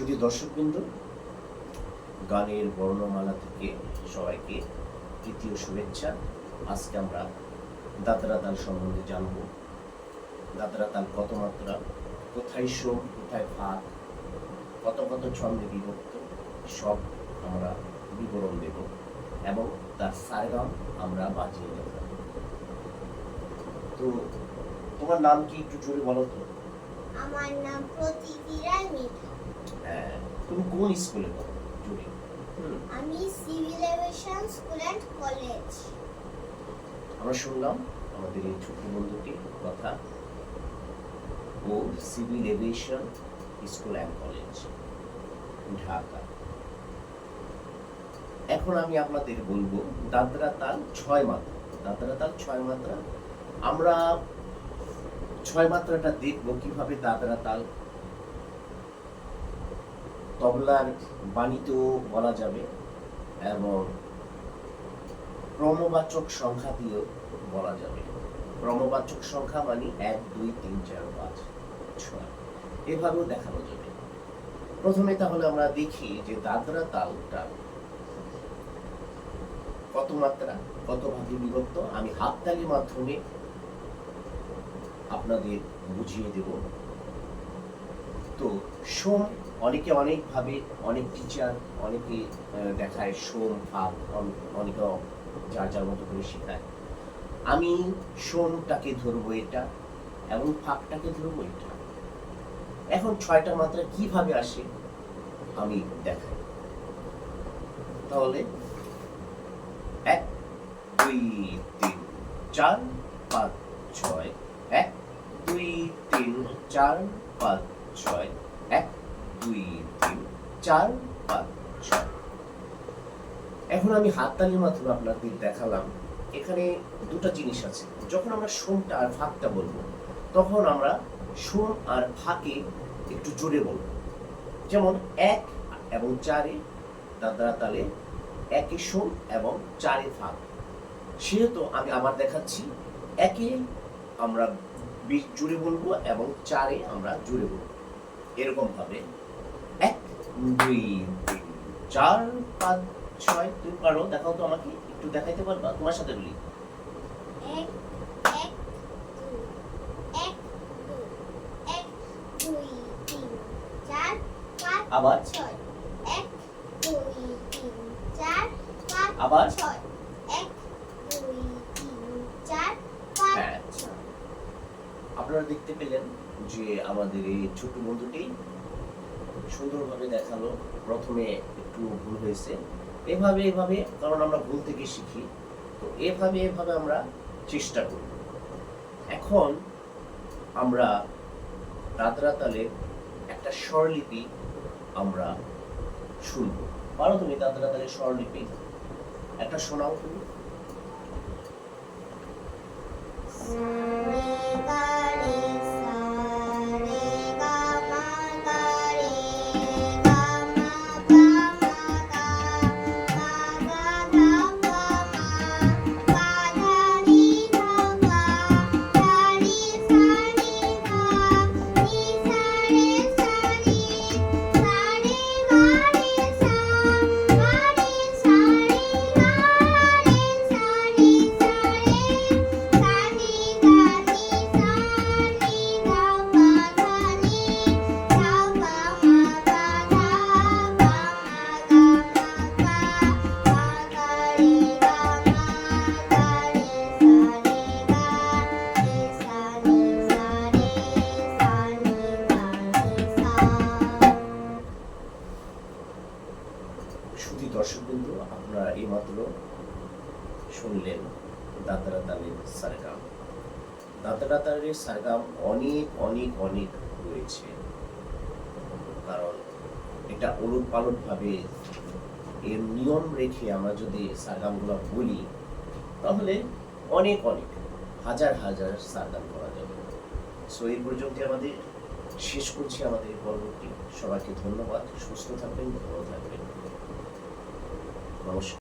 শুধু দর্শকবৃন্দ, গানের বর্ণমালা থেকে সবাইকে তৃতীয় শুভেচ্ছা। আজকে আমরা দাদরা তাল সম্বন্ধে জানব। দাদরা তাল কত মাত্রা, কোথায় সোম কোথায় ভাত কত কত ছন্দে বিভক্ত, সব আমরা বিবরণ দেব এবং তার সারগাম আমরা বাজিয়ে দেব। তো তোমার নাম কি একটু জোরে বলো তো? আমার নাম প্রতীতি রায় মিঠা। হ্যাঁ তুমি কোন স্কুলে পড়ো হুম। আমি civil aviation school and college. আমরা শুনলাম আমাদের এই ছোট্ট বন্ধুটির কথা ও civil aviation school and college Dhaka. এখন আমি আপনাদের বলব দাদরা তাল ছয় মাত্রা। দাদরা তাল ছয় মাত্রা। আমরা ছয় মাত্রাটা দেখব কীভাবে দাদরা তাল তবলার বাণীতেও বলা যাবে এবং ক্রমবাচক সংখ্যা দিয়েও বলা যাবে। ক্রমবাচক সংখ্যা মানে এক, দুই, তিন, চার, পাঁচ, ছয়। এভাবেও দেখানো যাবে। প্রথমে তাহলে আমরা দেখি যে দাদরা তালটা কত মাত্রা, কত ভাগে বিভক্ত? আমি হাততালির মাধ্যমে আপনাদের বুঝিয়ে দেব। তো সোম, অনেকে অনেকভাবে, অনেক টিচার অনেকে দেখায় সোম অন- অনেকে যার যার মতো করে শেখায়। আমি সোমটাকে ধরবো এটা এবং ফাঁকটাকে ধরবো এটা। এখন ছয়টা মাত্রা কীভাবে আসে, আমি দেখাই। তাহলে, এক, দুই, তিন, চার, পাঁচ তিন, চার, পাঁচ, ছয়, এক, দুই, তিন, চার, পাঁচ, ছয়। এখন আমি হাততালির মাধ্যমে আপনাদের দেখালাম, এখানে দুটো জিনিস আছে। যখন আমরা সোমটা আর ফাঁকটা বলব, তখন আমরা সোম আর ফাঁকে একটু জোরে বলব। যেমন এক এবং চারে দাদরা তালে একে সোম এবং চারে ফাঁক। সেহেতু আমি আবার দেখাচ্ছি, একে আমরা বি- জুড়ে বলব এবং চারে আমরা জুড়ে বলব। এরকম ভাবে এক দুই তিন চার পাঁচ ছয় তুমি পারো দেখাও তো আমাকে একটু দেখাইতে পারবা? তোমার সাথে বলি। আবার? আবার? ছয় এক দুই তিন চার পাঁচ হ্যাঁ। ছয় আপনারা দেখতে পেলেন যে আমাদের এই ছোট্ট বন্ধুটি সুন্দরভাবে দেখাল। প্রথমে একটু ভুল হয়েছে। এভাবে এভাবে, কারণ আমরা ভুল থেকে শিখি। তো এভাবে এভাবে আমরা চেষ্টা করব এখন আমরা রাতরা তালে একটা স্বরলিপি আমরা শুনব। পারো তুমি দাদরা তালের স্বরলিপি? একটা শোনাও তুমি। দর্শকবৃন্দ, আপনারা এইমাত্র শুনলেন দাদরা তালের সারগাম। দাদরা তালের সারগাম অনেক অনেক অনেক রয়েছে। কারণ এটা পালট ভাবে এর নিয়ম রেখে আমরা যদি সারগামগুলো বলি, তাহলে অনেক অনেক, হাজার হাজার সারগাম করা যাবে। সো এই পর্যন্ত আমাদের, শেষ করছি আমাদের পর্বটি সবাইকে ধন্যবাদ। সুস্থ থাকবেন, ভালো থাকবেন। Proszę.